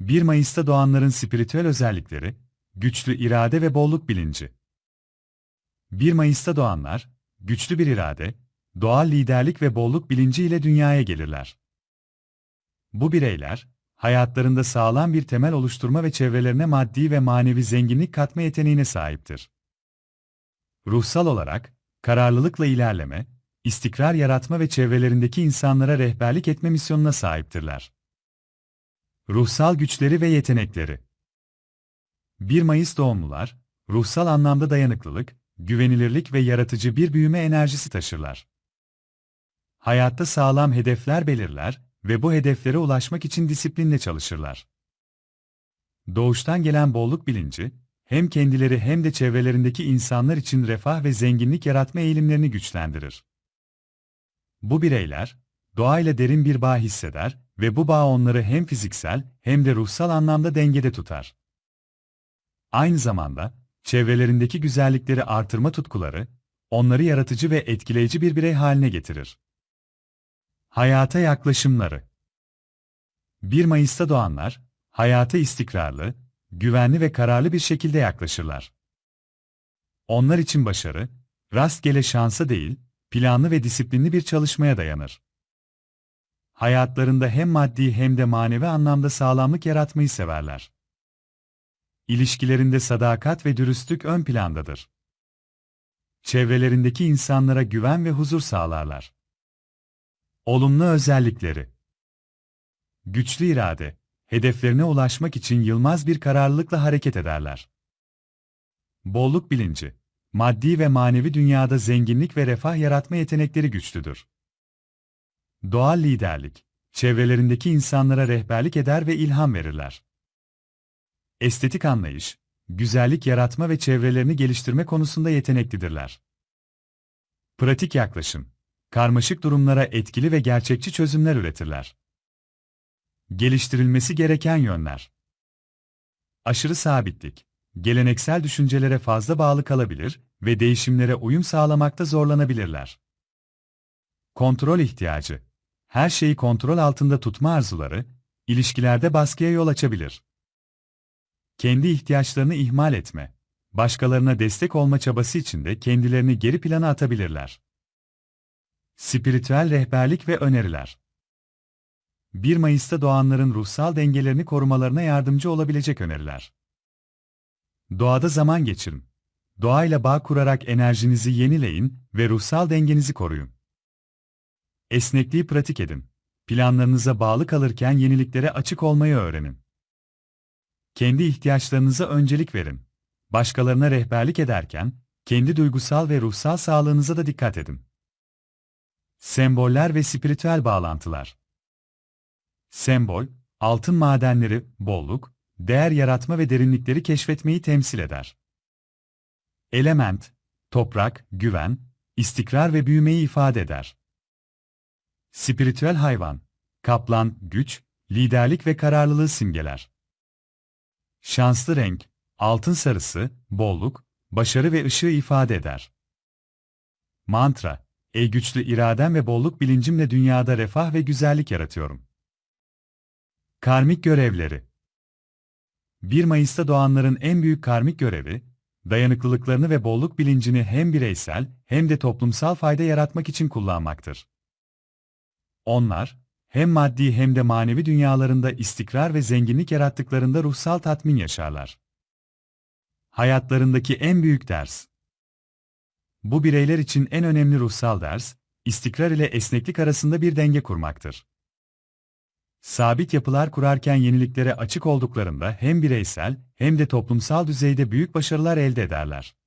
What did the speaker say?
1 Mayıs'ta doğanların spiritüel özellikleri, güçlü irade ve bolluk bilinci. 1 Mayıs'ta doğanlar, güçlü bir irade, doğal liderlik ve bolluk bilinci ile dünyaya gelirler. Bu bireyler, hayatlarında sağlam bir temel oluşturma ve çevrelerine maddi ve manevi zenginlik katma yeteneğine sahiptir. Ruhsal olarak, kararlılıkla ilerleme, istikrar yaratma ve çevrelerindeki insanlara rehberlik etme misyonuna sahiptirler. Ruhsal güçleri ve yetenekleri 1 Mayıs doğumlular, ruhsal anlamda dayanıklılık, güvenilirlik ve yaratıcı bir büyüme enerjisi taşırlar. Hayatta sağlam hedefler belirler ve bu hedeflere ulaşmak için disiplinle çalışırlar. Doğuştan gelen bolluk bilinci, hem kendileri hem de çevrelerindeki insanlar için refah ve zenginlik yaratma eğilimlerini güçlendirir. Bu bireyler, doğayla derin bir bağ hisseder ve bu bağ onları hem fiziksel hem de ruhsal anlamda dengede tutar. Aynı zamanda, çevrelerindeki güzellikleri artırma tutkuları, onları yaratıcı ve etkileyici bir birey haline getirir. Hayata yaklaşımları 1 Mayıs'ta doğanlar, hayata istikrarlı, güvenli ve kararlı bir şekilde yaklaşırlar. Onlar için başarı, rastgele şansa değil, planlı ve disiplinli bir çalışmaya dayanır. Hayatlarında hem maddi hem de manevi anlamda sağlamlık yaratmayı severler. İlişkilerinde sadakat ve dürüstlük ön plandadır. Çevrelerindeki insanlara güven ve huzur sağlarlar. Olumlu özellikleri Güçlü irade, hedeflerine ulaşmak için yılmaz bir kararlılıkla hareket ederler. Bolluk bilinci, maddi ve manevi dünyada zenginlik ve refah yaratma yetenekleri güçlüdür. Doğal liderlik, çevrelerindeki insanlara rehberlik eder ve ilham verirler. Estetik anlayış, güzellik yaratma ve çevrelerini geliştirme konusunda yeteneklidirler. Pratik yaklaşım, karmaşık durumlara etkili ve gerçekçi çözümler üretirler. Geliştirilmesi gereken yönler. Aşırı sabitlik, geleneksel düşüncelere fazla bağlı kalabilir ve değişimlere uyum sağlamakta zorlanabilirler. Kontrol ihtiyacı, her şeyi kontrol altında tutma arzuları, ilişkilerde baskıya yol açabilir. Kendi ihtiyaçlarını ihmal etme, başkalarına destek olma çabası içinde kendilerini geri plana atabilirler. Spiritüel rehberlik ve öneriler 1 Mayıs'ta doğanların ruhsal dengelerini korumalarına yardımcı olabilecek öneriler. Doğada zaman geçirin. Doğayla bağ kurarak enerjinizi yenileyin ve ruhsal dengenizi koruyun. Esnekliği pratik edin. Planlarınıza bağlı kalırken yeniliklere açık olmayı öğrenin. Kendi ihtiyaçlarınıza öncelik verin. Başkalarına rehberlik ederken, kendi duygusal ve ruhsal sağlığınıza da dikkat edin. Semboller ve spiritüel bağlantılar Sembol, altın madenleri, bolluk, değer yaratma ve derinlikleri keşfetmeyi temsil eder. Element, toprak, güven, istikrar ve büyümeyi ifade eder. Spiritüel hayvan, kaplan, güç, liderlik ve kararlılığı simgeler. Şanslı renk, altın sarısı, bolluk, başarı ve ışığı ifade eder. Mantra, ey güçlü iradem ve bolluk bilincimle dünyada refah ve güzellik yaratıyorum. Karmik görevleri 1 Mayıs'ta doğanların en büyük karmik görevi, dayanıklılıklarını ve bolluk bilincini hem bireysel hem de toplumsal fayda yaratmak için kullanmaktır. Onlar, hem maddi hem de manevi dünyalarında istikrar ve zenginlik yarattıklarında ruhsal tatmin yaşarlar. Hayatlarındaki en büyük ders. Bu bireyler için en önemli ruhsal ders, istikrar ile esneklik arasında bir denge kurmaktır. Sabit yapılar kurarken yeniliklere açık olduklarında hem bireysel hem de toplumsal düzeyde büyük başarılar elde ederler.